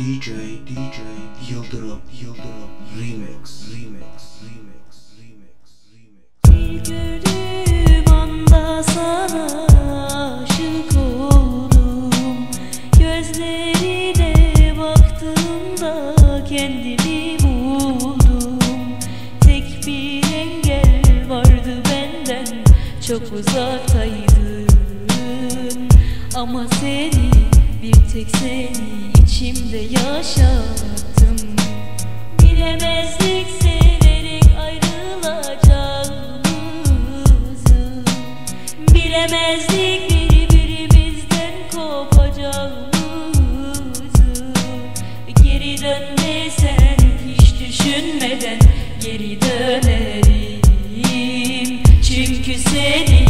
DJ DJ Yıldırım Yıldırım Remix Remix Remix Remix Remix. Bir anda sana aşık oldum. Gözlerine baktığımda kendimi buldum. Tek bir engel vardı benden çok uzaktaydın. Ama seni bir tek seni içimde yaşattım. Bilemezdik severek ayrılacağımızı Bilemezdik birbirimizden kopacağımızı Geri dön desen hiç düşünmeden geri dönerim. Çünkü seni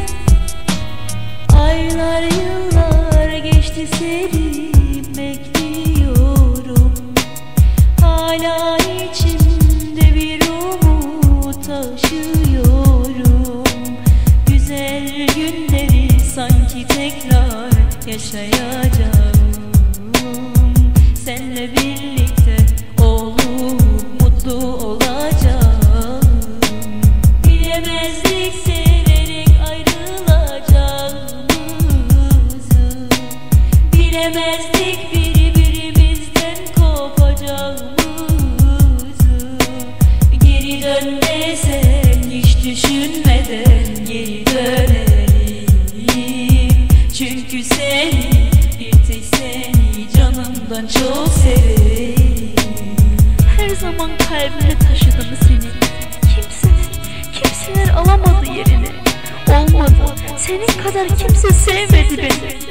geçti seni bekliyorum. Hala içimde bir umut taşıyorum. Güzel günleri sanki tekrar yaşayacağım Bilemezdik birbirimizden kopacağımızı Geri dön desen hiç düşünmeden geri dönerim. Çünkü seni bir tek seni canımdan çok severim. Her zaman kalbimde taşıdım seni. Kimseler, kimseler alamadı yerini. Olmadı, senin kadar kimse sevmedi beni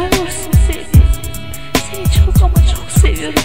ne olursun sevdiğim Seni çok ama çok seviyorum